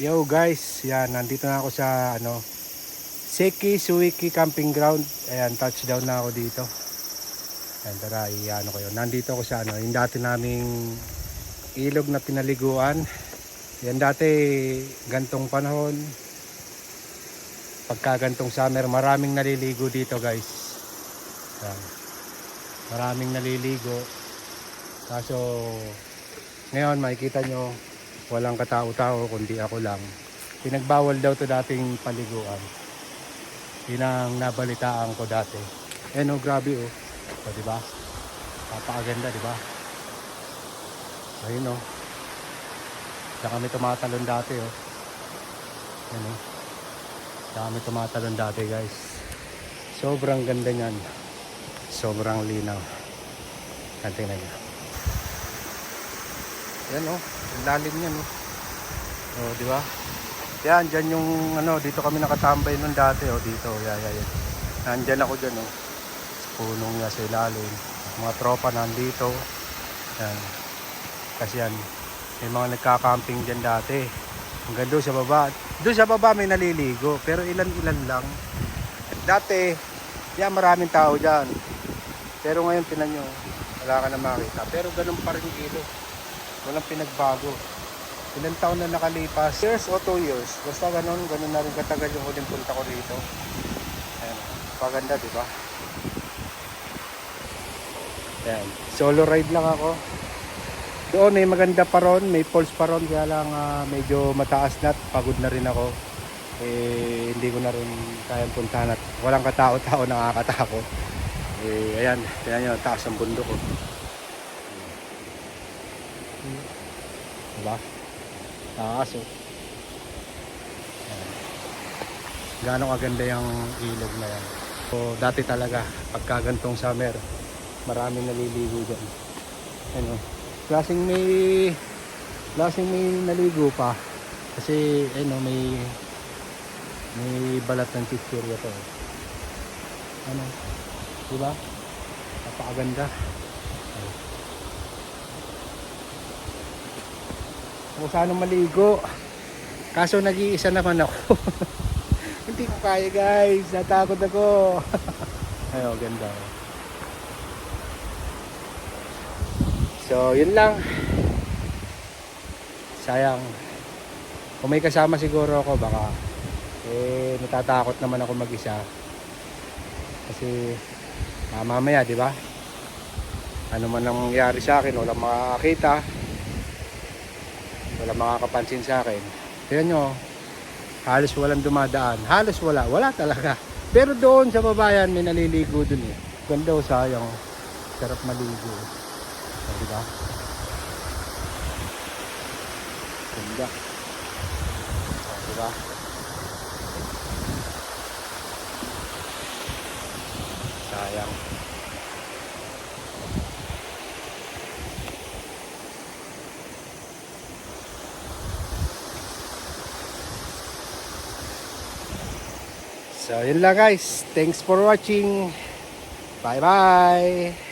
Yo guys, yan, nandito na ako sa ano, Seki Suiki Camping Ground. Ayan, touchdown na ako dito. Ayan, tara, i-ano ko. Nandito ako sa ano, yung dati naming ilog na pinaliguan. Yan dati, gantong panahon. Pagka gantong summer, maraming naliligo dito guys. Ayan. Maraming naliligo. Kaso, ngayon makikita nyo, walang katao-tao kundi ako lang. Pinagbawal daw to dating paliguan. Yun nabalitaan ko dati. Eh no, grabe oh. O, di ba? Napakaganda, di ba? Ayun oh. Diyan kami tumatalon dati oh. Ayun oh. Diyan kami tumatalon dati guys. Sobrang ganda niyan. Sobrang linaw. Yan, tingnan niyo. Yan oh, lalim niyan oh. Oh, di ba? Yan, dyan yung ano, dito kami nakatambay nung dati oh, dito. Yeah, yeah, yeah. Nandyan ako dyan oh. Sa punong niya sa ilalim. Mga tropa nandito. Yan. Kasi yan, may mga nagka-camping dyan dati. Hanggang doon sa baba. Doon sa baba may naliligo, pero ilan-ilan lang. Dati, yan maraming tao dyan. Pero ngayon, tinan nyo, wala ka na makita. Pero ganun pa rin kilo. Walang pinagbago. Ilang taon na nakalipas? Years o two years. Basta ganun, ganun na rin katagal yung huling punta ko rito. Ayan. Paganda, di ba? Ayan. Solo ride lang ako. Doon may maganda pa ron, may falls pa ron, kaya lang ah, medyo mataas na pagod na rin ako. Eh, hindi ko na rin kayang puntahan at walang katao-tao nakakatakot. Eh, ayan, tingnan nyo, taas ang bundok ko. Diba? Taas oh. Ayan. Gaano kaganda yung ilog na yan. So, dati talaga, pagka gantong summer, maraming naliligo dyan. Ano, klaseng may, klaseng may naligo pa. Kasi, ano, may, may balat ng chichirya to. Ano, diba? Napakaganda. Kung saan maligo. Kaso nag-iisa naman ako. Hindi ko kaya guys. Natakot ako. Ganda. oh. So, yun lang. Sayang. Kung may kasama siguro ako, baka eh, natatakot naman ako mag-isa. Kasi, ah, mamaya, di ba? Ano man ang mangyari sa akin, walang makakakita wala makakapansin sa akin. Tignan nyo, halos walang dumadaan. Halos wala, wala talaga. Pero doon sa babayan, may naliligo dun eh. Ganda o sayang. Sarap maligo. O, diba? Ganda. O, diba? Sayang. So, yun lang guys. Thanks for watching. Bye-bye.